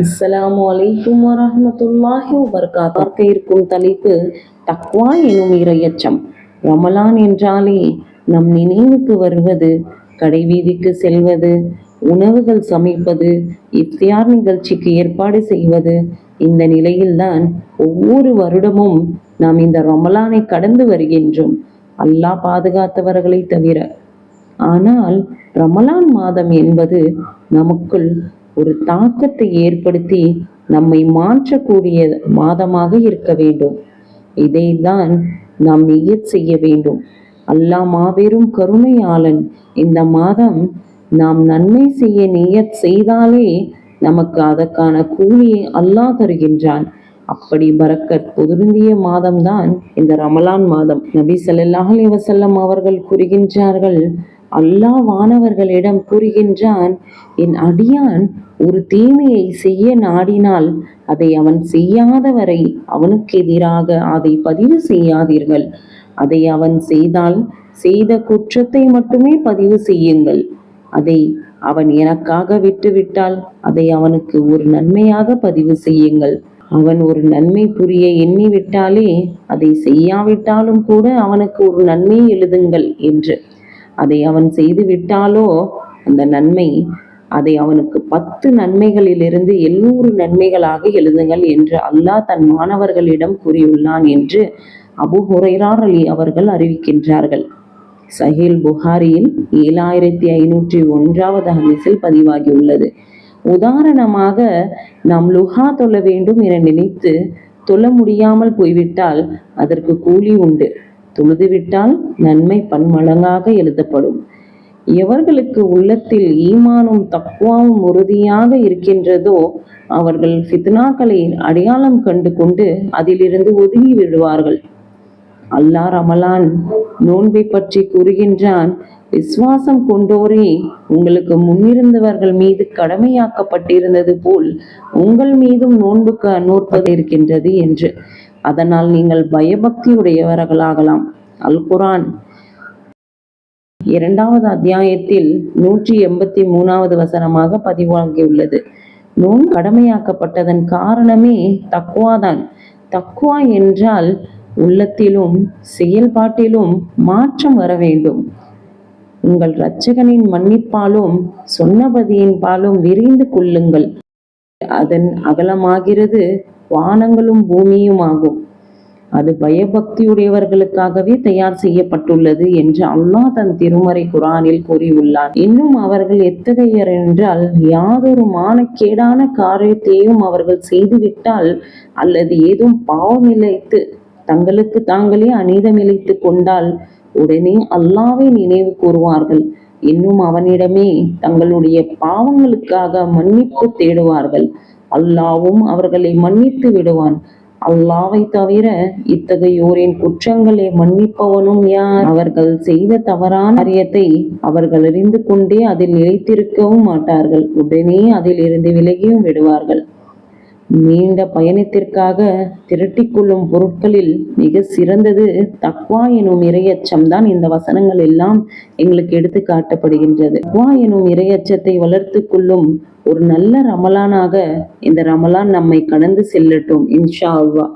அஸ்ஸலாமு அலைக்கும் வரமத்துல்லாஹி வபரகாத் பார்க்க இருக்கும் தலைப்பு தக்வா எனும் இரையச்சம். ரமலான் என்றாலே நம் நினைவுக்கு வருவது கடைவீதிக்கு செல்வது உணவுகள் சமைப்பது இஃப்தியார் நிகழ்ச்சிக்கு ஏற்பாடு செய்வது. இந்த நிலையில்தான் ஒவ்வொரு வருடமும் நாம் இந்த ரமலானை கடந்து வருகின்றோம். அல்லாஹ் பாதுகாத்தவர்களை தவிர. ஆனால் ரமலான் மாதம் என்பது நமக்குள் ஒரு தாக்கத்தை ஏற்படுத்தி நம்மை மாற்றக்கூடிய மாதமாக இருக்க வேண்டும். இதைதான் நாம் மிக செய்ய வேண்டும். அல்லாஹ் மாபெரும் கருணையாளன். இந்த மாதம் நாம் நன்மை செய்ய நியத் செய்தாலே நமக்கு அதற்கான கூலியை அல்லாஹ் தருகின்றான். அப்படி பரக்கத் பொருந்திய மாதம்தான் இந்த ரமலான் மாதம். நபி சல்லாஹ் அலி வசல்லம் அவர்கள் கூறுகின்றார்கள் அல்லாஹ் வானவர்களிடம் கூறுகின்றான் என் அடியான் ஒரு தீமையை செய்ய நாடினால் அதை அவன் செய்யாதவரை அவனுக்கு எதிராக அதை பதிவு செய்யாதீர்கள். அதை அவன் செய்தால் செய்த குற்றத்தை மட்டுமே பதிவு செய்யுங்கள். அதை அவன் எனக்காக விட்டுவிட்டால் அதை அவனுக்கு ஒரு நன்மையாக பதிவு செய்யுங்கள். அவன் ஒரு நன்மை புரிய எண்ணிவிட்டாலே அதை செய்யாவிட்டாலும் கூட அவனுக்கு ஒரு நன்மை எழுதுங்கள் என்று. அதை அவன் செய்து விட்டாலோ அந்த நன்மை அதை அவனுக்கு பத்து நன்மைகளிலிருந்து எண்ணூறு நன்மைகளாக எழுதுங்கள் என்று அல்லாஹ் தன் மாணவர்களிடம் கூறியுள்ளான் என்று அபு ஹுரைரார் அலி அவர்கள் அறிவிக்கின்றார்கள். சஹீல் புகாரியில் ஏழாயிரத்தி ஐநூற்றி ஒன்றாவது ஹதீஸில் பதிவாகியுள்ளது. உதாரணமாக நாம் லுஹா தொழ வேண்டும் என நினைத்து தொழ முடியாமல் போய்விட்டால் அதற்கு கூலி உண்டு. தொழுதுவிட்டால் நன்மை பன்மடங்காக எழுதப்படும். எவர்களுக்கு உள்ளத்தில் ஈமானும் தக்குவாவும் உறுதியாக இருக்கின்றதோ அவர்கள் ஃபித்னாக்களை அடையாளம் கண்டு கொண்டு அதிலிருந்து ஒதுங்கி விடுவார்கள். அல்லாஹ் ரமலான் நோன்பை பற்றி கூறுகின்றான் விசுவாசம் கொண்டோரே உங்களுக்கு முன்னிருந்தவர்கள் மீது கடமையாக்கப்பட்டிருந்தது போல் உங்கள் மீதும் நோன்புக்கு நோற்பது இருக்கின்றது என்று. அதனால் நீங்கள் பயபக்தியுடையவர்களாகலாம். அல் குரான் இரண்டாவது அத்தியாயத்தில் நூற்றி எண்பத்தி மூணாவது வசனமாக பதிவாகியுள்ளது. நோன் கடமையாக்கப்பட்டதன் காரணமே தக்குவாதான் தக்குவா என்றால் உள்ளத்திலும் செயல்பாட்டிலும் மாற்றம் வர வேண்டும். உங்கள் இரட்சகனின் மன்னிப்பாலும் சொன்னபதியின் பாலும் விரிந்து கொள்ளுங்கள். அதன் அகலமாகிறது வானங்களும் பூமியும் ஆகும் அது பயபக்தியுடையவர்களுக்காகவே தயார் செய்யப்பட்டுள்ளது என்று அல்லாஹ் தன் திருமறை குரானில் கூறியுள்ளார் இன்னும் அவர்கள் எத்தகையர் என்றால் யாதொரு மானக்கேடான காரியத்தையும் அவர்கள் செய்துவிட்டால் அல்லது ஏதும் பாவம் இழைத்து தங்களுக்கு தாங்களே அநீதமிழைத்து கொண்டால் உடனே அல்லாவை நினைவு கூறுவார்கள். இன்னும் அவனிடமே தங்களுடைய பாவங்களுக்காக மன்னிப்பு தேடுவார்கள். அல்லாவும் அவர்களை மன்னித்து விடுவான். அல்லாவை தவிர இத்தகையோரின் குற்றங்களை மன்னிப்பவனும் யார்? அவர்கள் செய்த தவறான காரியத்தை அவர்கள் அறிந்து கொண்டே அதில் நிலைத்திருக்கவும் மாட்டார்கள். உடனே அதில் இருந்து விலகியும் விடுவார்கள். நீண்ட பயணத்திற்காக திரட்டிக்கொள்ளும் பொருட்களில் மிக சிறந்தது தக்வா எனும் இரையச்சம் தான் இந்த வசனங்கள் எல்லாம் எங்களுக்கு எடுத்து காட்டப்படுகின்றது. தக்வா எனும் இரையச்சத்தை வளர்த்து கொள்ளும் ஒரு நல்ல ரமலானாக இந்த ரமலான் நம்மை கடந்து செல்லட்டும் இன்ஷா அல்லாஹ்.